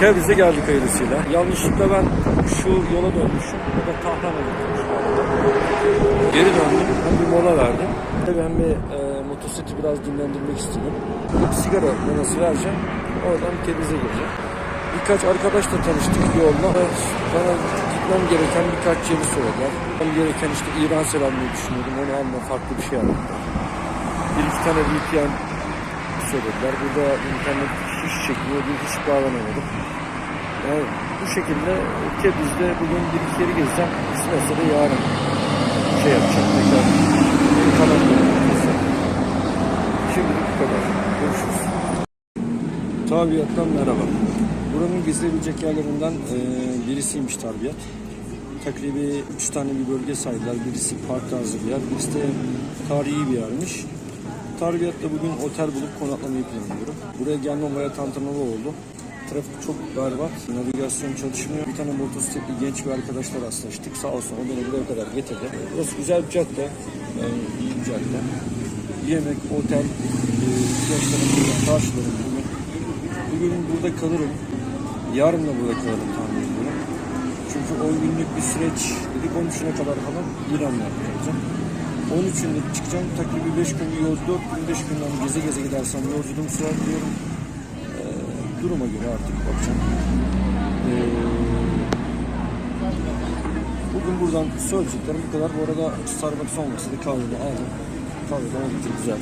Tebriz'e geldik hayırlısıyla. Yanlışlıkla ben şu yola dönmüşüm. O da Tahran'a. Geri döndüm. Ben bir mola verdim. Ben bir e, motosikleti biraz dinlendirmek istedim. Bir sigara molası vereceğim. Oradan Tebriz'e gireceğim. Birkaç arkadaşla tanıştık yolda. Bana gitmem gereken birkaç yeri söylediler. Ben gereken işte İran selamını düşünüyordum. Onu alma farklı bir şey anlattılar. Bir iki tane VPN söylediler. Burada internet hiç çekmiyor, bir hiç bağlanamadım. Yani bu şekilde Tebriz'de bugün bir iki yeri gezeceğim. Kısmetse de yarın şey yapacağım tekrar. Kalan bölümümüzde. Şimdilik bu kadar. Görüşürüz. Tabiyattan merhaba. Buranın gezilebilecek yerlerinden e, birisiymiş Tabiyat. Takribi üç tane bir bölge saydılar. Birisi park tarzı bir yer, birisi de tarihi bir yermiş. Tarbiyat'ta bugün otel bulup konaklamayı planlıyorum. Buraya gelmem bayağı tantanalı oldu. Trafik çok berbat, navigasyon çalışmıyor. Bir tane motosikletli genç bir arkadaşla rastlaştık. Sağ olsun o beni buraya kadar getirdi. Burası güzel bir cadde, yani iyi bir cadde. Yemek, otel, e, ihtiyaçlarım burada karşılarım bugün. Bugün burada kalırım. Yarın da burada kalırım tahmin ediyorum. Çünkü 10 günlük bir süreç, dedik 13'üne kadar falan İran'da kalacağım. 13'ünde çıkacağım. Takribi 5 gün yolcu, 4 gün 5 günden geze geze gidersem yolculuğum sürer diyorum. Ee, duruma göre artık bakacağım. Ee, bugün buradan söyleyeceklerim bu kadar. Bu arada Starbucks olmasa da kahvemi aldım. Kahve de oldukça güzel.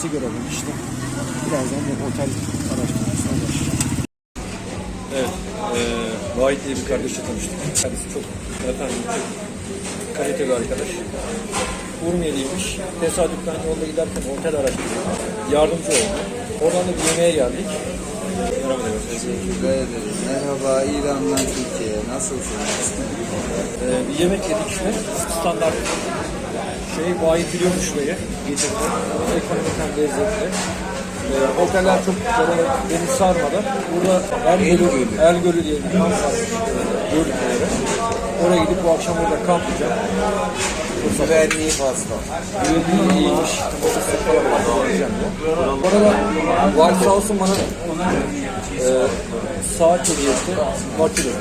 Sigaramı içtim. Birazdan da otel araştırmasına başlayacağım. Evet, e, Vahit diye bir kardeşle tanıştık. Kendisi çok efendim, çok kaliteli arkadaş. Urmiyeliymiş. Tesadüfen yolda giderken otel araştırıyor. Yardımcı oldu. Oradan da bir yemeğe geldik. Merhaba demek. Teşekkür. Merhaba İran'dan Türkiye. Nasılsınız? Ee, bir yemek yedik işte. Standart şey Vahit biliyormuş şurayı. Getirdi. Ekonomik hem lezzetli. Ee, oteller çok böyle beni sarmadı. Burada Ergölü, Ergölü diye bir kamp var. Gölükleri. Oraya gidip bu akşam burada kamp yapacağım. Güvenliği fazla. Güvenliği iyiymiş. Motosiklet falan Vahit sağ olsun bana e, saat hediyesi vakit etti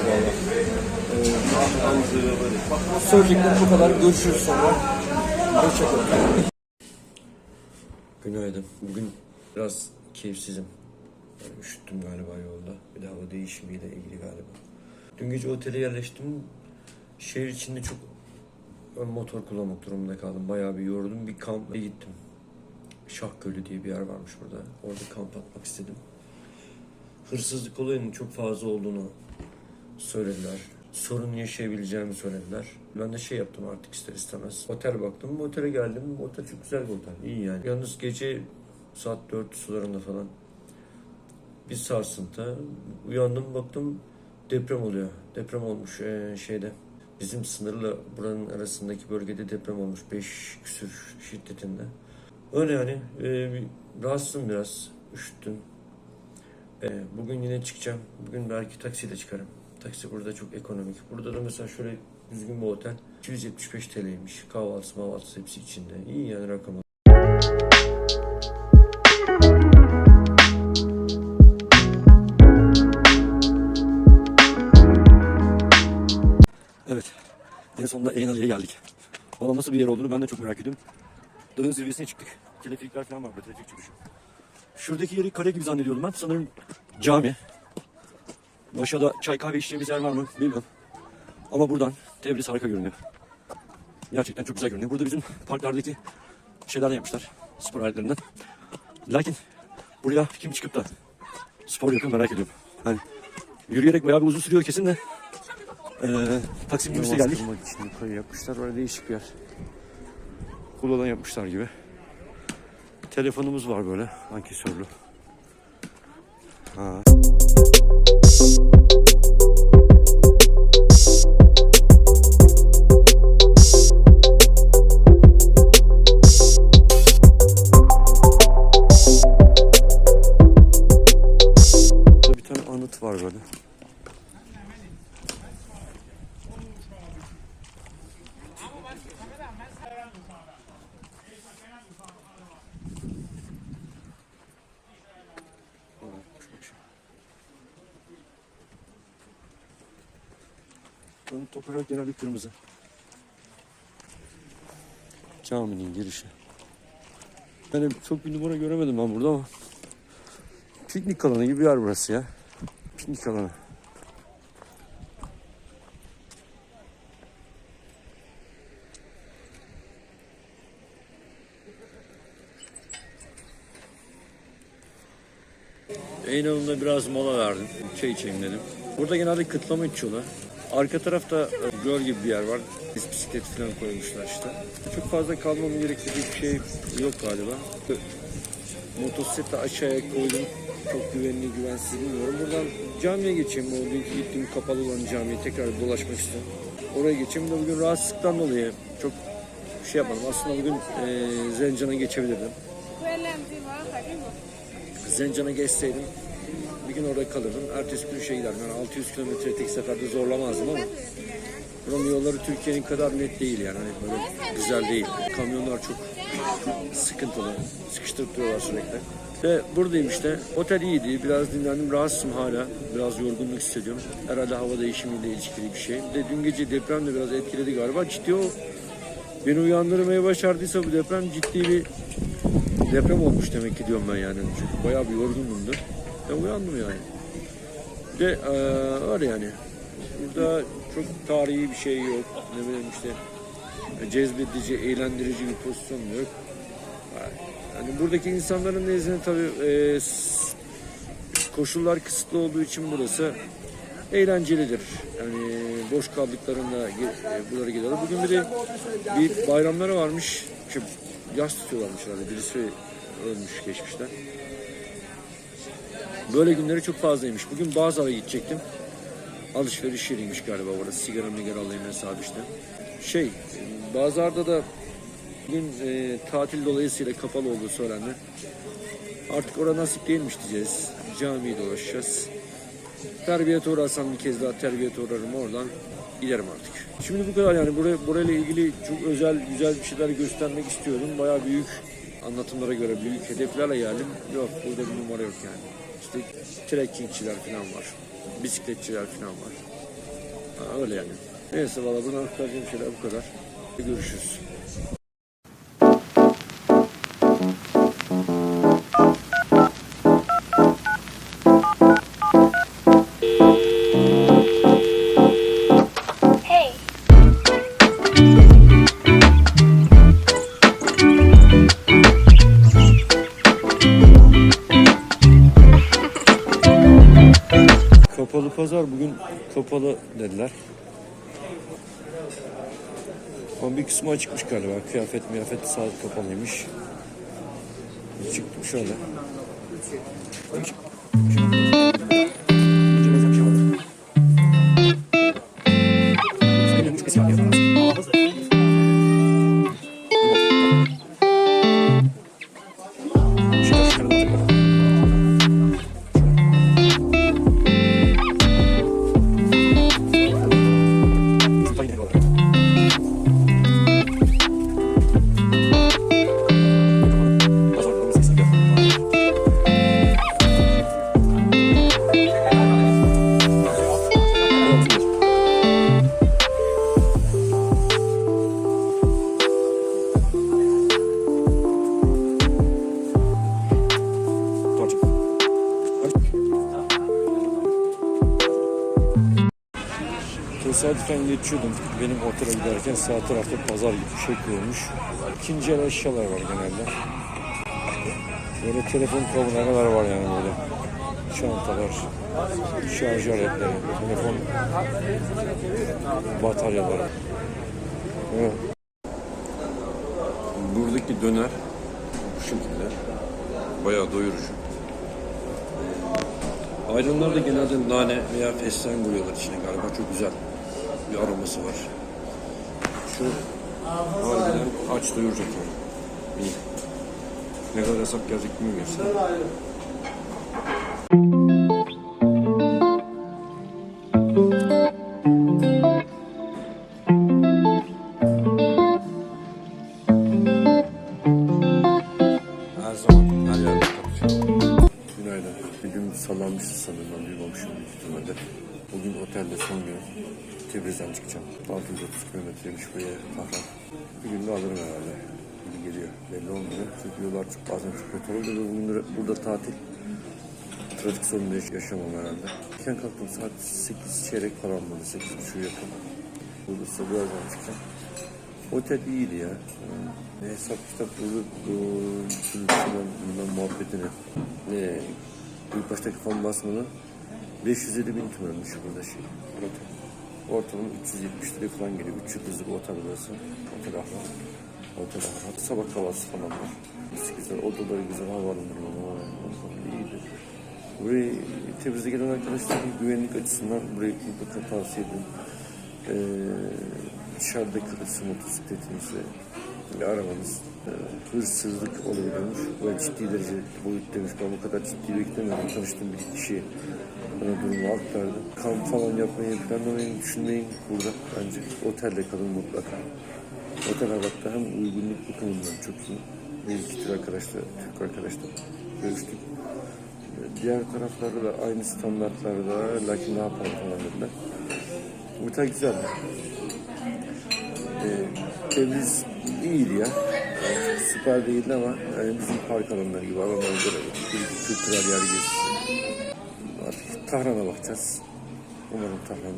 valla. E, bu kadar. Görüşürüz sonra. Hoşçakalın. Günaydın. Bugün biraz keyifsizim. Yani üşüttüm galiba yolda. Bir de hava değişimiyle ilgili galiba. Dün gece otele yerleştim. Şehir içinde çok motor kullanmak durumunda kaldım. Bayağı bir yoruldum. Bir kampa gittim. Şah Gölü diye bir yer varmış burada. Orada kamp atmak istedim. Hırsızlık olayının çok fazla olduğunu söylediler. Sorun yaşayabileceğimi söylediler. Ben de şey yaptım artık ister istemez. Otel baktım. Otele geldim. Otel çok güzel bir otel. İyi yani. Yalnız gece saat 4 sularında falan bir sarsıntı. Uyandım baktım deprem oluyor. Deprem olmuş eee, şeyde. Bizim sınırla buranın arasındaki bölgede deprem olmuş. 5 küsür şiddetinde. Öyle yani. bir- rahatsızım biraz. Üşüttüm. Eee, bugün yine çıkacağım. Bugün belki taksiyle çıkarım. Taksi burada çok ekonomik. Burada da mesela şöyle düzgün bir otel. 275 TL'ymiş. Kahvaltısı mahvaltısı hepsi içinde. İyi yani rakam. Sonunda Eynali'ye geldik. Valla nasıl bir yer olduğunu ben de çok merak ediyorum. Dağın zirvesine çıktık. Teleferikler falan var burada trafik çıkışı. Şuradaki yeri kare gibi zannediyordum ben. Sanırım cami. Aşağıda çay kahve içeceğimiz yer var mı bilmiyorum. Ama buradan Tebriz harika görünüyor. Gerçekten çok güzel görünüyor. Burada bizim parklardaki şeylerden yapmışlar. Spor aletlerinden. Lakin buraya kim çıkıp da spor yapıyor merak ediyorum. Hani yürüyerek bayağı bir uzun sürüyor kesin de. Ee, taksi minibüse geldik. için yukarı yapmışlar. Orada değişik bir yer. Kuladan yapmışlar gibi. Telefonumuz var böyle ankesörlü. Ha. Bir tane anıt var böyle. Toprak genelde kırmızı. Caminin girişi. Yani çok bir numara göremedim ben burada ama piknik alanı gibi bir yer burası ya. Piknik alanı. Eynal'ında biraz mola verdim. Çay içeyim dedim. Burada genelde kıtlama içiyorlar. Arka tarafta e, göl gibi bir yer var. Biz bisiklet falan koymuşlar işte. Çok fazla kalmamı gerektirecek bir şey yok galiba. Motosikleti aşağıya koydum. Çok güvenli, güvensiz bilmiyorum. Buradan camiye geçeyim. O dünkü gittiğim kapalı olan camiye tekrar dolaşmak istiyorum. Oraya geçeyim de bugün rahatsızlıktan dolayı çok şey yapmadım. Aslında bugün e, Zencan'a geçebilirdim. Zencan'a geçseydim bir gün orada kalırdım. Ertesi gün şey giderdim. Yani 600 kilometre tek seferde zorlamazdım ama buranın yolları Türkiye'nin kadar net değil yani. Hani böyle güzel değil. Kamyonlar çok sıkıntılı. Sıkıştırıp duruyorlar sürekli. Ve buradayım işte. Otel iyiydi. Biraz dinlendim. Rahatsızım hala. Biraz yorgunluk hissediyorum. Herhalde hava değişimiyle ilişkili bir şey. De dün gece deprem de biraz etkiledi galiba. Ciddi o beni uyandırmaya başardıysa bu deprem ciddi bir deprem olmuş demek ki diyorum ben yani. Çünkü bayağı bir yorgundum da. Ben uyandım yani. De eee, öyle yani. Burada çok tarihi bir şey yok. Ne bileyim işte cezbedici, eğlendirici bir pozisyon yok. Yani buradaki insanların nezdinde tabii s- koşullar kısıtlı olduğu için burası eğlencelidir. Yani boş kaldıklarında e, buralara geliyorlar. Bugün bir de bir bayramları varmış. Şey, yas tutuyorlarmış herhalde. Birisi ölmüş geçmişten. Böyle günleri çok fazlaymış. Bugün Bağzal'a gidecektim. Alışveriş yeriymiş galiba orası. Sigara migara alayım hesabı işte. Şey, Bazar'da da bugün e, tatil dolayısıyla kapalı olduğu söylendi. Artık orada nasip değilmiş diyeceğiz. Camiyi dolaşacağız. Terbiyete uğrarsam bir kez daha terbiyete uğrarım oradan giderim artık. Şimdi bu kadar yani buraya, burayla ilgili çok özel güzel bir şeyler göstermek istiyordum. Bayağı büyük anlatımlara göre büyük hedeflerle geldim. Yok burada bir numara yok yani. İşte trekkingçiler falan var. Bisikletçiler falan var. Öyle yani. Neyse valla buradan aktaracağım şeyler bu kadar. Görüşürüz. Ama bir kısmı açıkmış galiba. Kıyafet miyafet saat kapalıymış. Çıktım şöyle. Tesadüfen geçiyordum. Benim otele giderken sağ tarafta pazar gibi bir şey kurulmuş. İkinci el eşyalar var genelde. Böyle telefon kabloları var yani böyle. Çantalar, şarj aletleri, telefon bataryaları. Evet. Buradaki döner bu şekilde. Bayağı doyurucu. Ayranlar da genelde nane veya fesleğen koyuyorlar içine galiba. Çok güzel bir aroması var. Şu harbiden aç doyuracak yani. İyi. Ne kadar hesap gelecek kapışıyor. Günaydın. Bir gün sallanmışız sanırım ben duymamışım ihtimalle. Bugün otelde son gün. Tebriz'den çıkacağım. 630 kilometreymiş buraya Tahran. Bir günde alırım herhalde. Gibi geliyor. Belli olmuyor. Çünkü yollar çok bazen çok kötü oluyor. Bugün de- burada tatil. Trafik sorunu yaş- yaşamam herhalde. Erken kalktım saat 8 çeyrek falan böyle 8 buçuğu yakın. Burada ise birazdan çıkacağım. Otel iyiydi ya. Ne hesap kitap burada bu sürücüsünden bundan muhabbetini. Ne ilk baştaki fan basmanı 550 bin tümörmüş burada şey. Otel. Ortalama 370 lira falan geliyor. 3 yıldızlı bir otel burası. Otel Ahlat. Otel Ahlat. Sabah kahvaltısı falan var. Hepsi güzel. Odaları güzel. Havalandırma var. İyiydi. Burayı Tebriz'e gelen arkadaşlar güvenlik açısından burayı mutlaka tavsiye edin. Ee, dışarıda kalırsa motosikletinizle ve arabanız e, hırsızlık olabiliyormuş. Ve ciddi derece boyuttaymış. Ben bu kadar ciddi beklemiyordum. Tanıştığım bir kişi bana durumu aktardı. Kamp falan yapmayı planlamayın, düşünmeyin burada bence. Otelde kalın mutlaka. Otel hayatta hem uygunluk bakımından çok iyi. İki Türk arkadaşla, Türk arkadaşla görüştük. Diğer taraflarda da aynı standartlarda lakin daha pahalı falan dediler. Otel güzel. Ee, Tebriz iyiydi ya. Yani süper değildi ama yani bizim park alanları gibi ama manzara bir kültürel yer gezisi. Tahran'a bakacağız. Umarım Tahran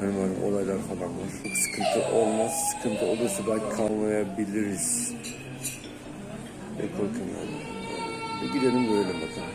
hani malum olaylar falan var. Çok sıkıntı olmaz. Sıkıntı olursa belki kalmayabiliriz. Ne korkuyorum yani. Bir gidelim böyle bakalım.